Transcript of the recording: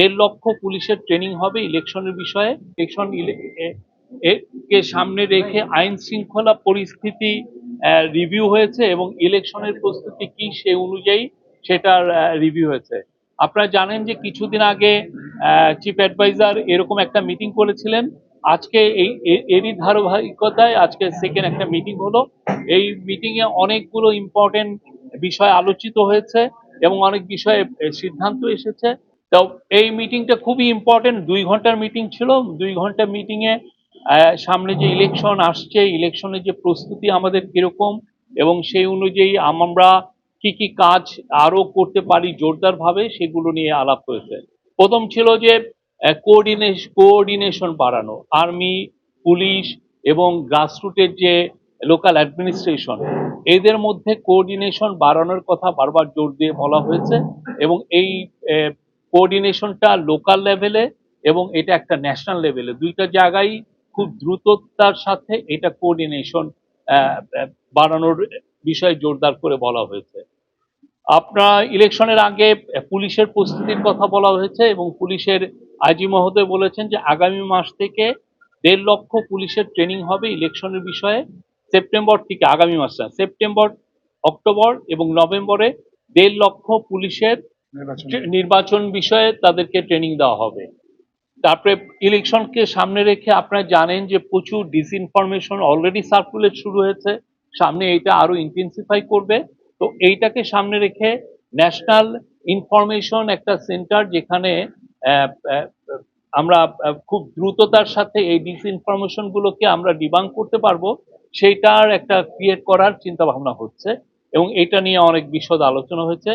দেড় লক্ষ পুলিশের ট্রেনিং হবে ইলেকশনের বিষয়ে। ইলেকশন কে সামনে রেখে আইন শৃঙ্খলা পরিস্থিতি রিভিউ হয়েছে এবং ইলেকশনের প্রস্তুতি কি সে অনুযায়ী সেটার রিভিউ হয়েছে। আপনারা জানেন যে কিছুদিন আগে চিফ অ্যাডভাইজার এরকম একটা মিটিং করেছিলেন। আজকে এই এরই ধারাবাহিকতায় আজকে সেকেন্ড একটা মিটিং হলো। এই মিটিং এ অনেকগুলো ইম্পর্টেন্ট বিষয় আলোচিত হয়েছে এবং অনেক বিষয়ে সিদ্ধান্ত এসেছে। তো এই মিটিংটা খুবই ইম্পর্টেন্ট দুই ঘণ্টার মিটিং ছিল। দুই ঘণ্টা মিটিংয়ে সামনে যে ইলেকশন আসছে ইলেকশনের যে প্রস্তুতি আমাদের কীরকম এবং সেই অনুযায়ী আমরা কি কি কাজ আরও করতে পারি জোরদার ভাবে সেগুলো নিয়ে আলাপ হয়েছে। প্রথম ছিল যে কোঅর্ডিনেশন কোঅর্ডিনেশন বাড়ানো। আর্মি পুলিশ এবং গ্রাসরুটের যে লোকাল অ্যাডমিনিস্ট্রেশন এদের মধ্যে কোঅর্ডিনেশন বাড়ানোর কথা বারবার জোর দিয়ে বলা হয়েছে এবং এই কোঅর্ডিনেশনটা লোকাল লেভেলে এবং এটা একটা ন্যাশনাল লেভেলে দুইটা জায়গায় খুব দ্রুততার সাথে এটা কোঅর্ডিনেশন বাড়ানোর বিষয়ে জোরদার করে বলা হয়েছে। আপনার ইলেকশনের আগে পুলিশের প্রস্তুতির কথা বলা হয়েছে এবং পুলিশের আইজি মহোদয় বলেছেন যে আগামী মাস থেকে দেড় লক্ষ পুলিশের ট্রেনিং হবে ইলেকশনের বিষয়ে সেপ্টেম্বর থেকে আগামী মাসটা সেপ্টেম্বর অক্টোবর এবং নভেম্বরে দেড় লক্ষ পুলিশের নির্বাচন বিষয়ে তাদেরকে ট্রেনিং দেওয়া হবে। তারপরে ইলেকশনকে সামনে রেখে আপনারা জানেন যে প্রচুর ডিসইনফরমেশন অলরেডি সার্কুলেট শুরু হয়েছে। সামনে এটা আরও ইন্টেন্সিফাই করবে। তো এইটাকে সামনে রেখে ন্যাশনাল ইনফরমেশন একটা সেন্টার যেখানে আমরা খুব দ্রুততার সাথে এই ডিসইনফরমেশন গুলোকে আমরা ডিবাং করতে পারব সেইটার একটা ক্রিয়েট করার চিন্তা ভাবনা হচ্ছে। এবং এটা নিয়ে অনেক বিশদ আলোচনা হয়েছে।